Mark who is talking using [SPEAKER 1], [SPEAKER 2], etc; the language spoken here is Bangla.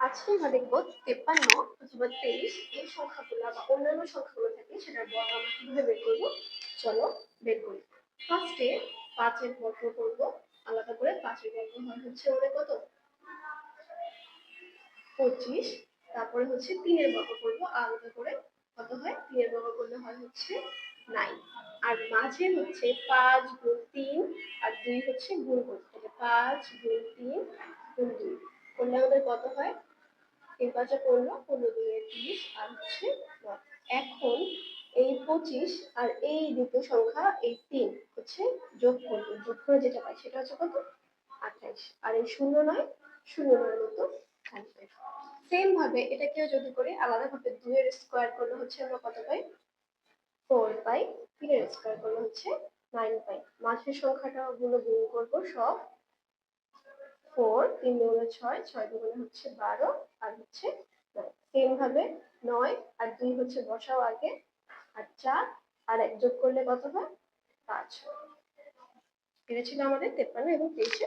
[SPEAKER 1] আজকে আমরা দেখব তেপ্পান্ন, অথবা তেইশ এই সংখ্যাগুলো বা অন্যান্য সংখ্যাগুলো থাকে, সেটার বর্গ আমরা কীভাবে বের করব? চলো বের করি। ফার্স্টে পাঁচের বর্গ করব, আলাদা করে পাঁচের বর্গ হয় হচ্ছে ওরে কত? পঁচিশ। তারপরে হচ্ছে তিনের বর্গ করব, আলাদা করে কত হয়? তিনের বর্গ করলে হয় হচ্ছে নাইন। আর মাঝে হচ্ছে পাঁচ গুণ তিন আর দুই হচ্ছে গুণ করতে পাঁচ গুণ তিন গুণ দুই। করলে আমাদের কত হয়? তিন পাঁচে পনেরো পনেরো দুই তিরিশ আর হচ্ছে এখন এই পঁচিশ আর এই দ্বিতীয় সংখ্যা এই তিন হচ্ছে যোগ করব। যোগ করে যেটা পাই সেটা হচ্ছে কত? আঠাইশ। আর এই শূন্য নয় শূন্য নয় মতো থাকবে। সেম ভাবে এটাকেও যদি করে আলাদা ভাবে দুইয়ের স্কোয়ার করলে হচ্ছে আমরা কত পাই? Four pi. তিনের স্কোয়ার করলে হচ্ছে নাইন পাই। মাঝের সংখ্যাটা গুলো গুণ করব সব। ফোর তিন দুগুণে ছয় ছয় দুগুণে হচ্ছে বারো। আর হচ্ছে নয় সেম ভাবে নয় আর দুই হচ্ছে বসাও আগে আর চার আর এক যোগ করলে কত হয়? পাঁচ। এটা ছিল আমাদের তেপ্পান্ন এবং তেইশে।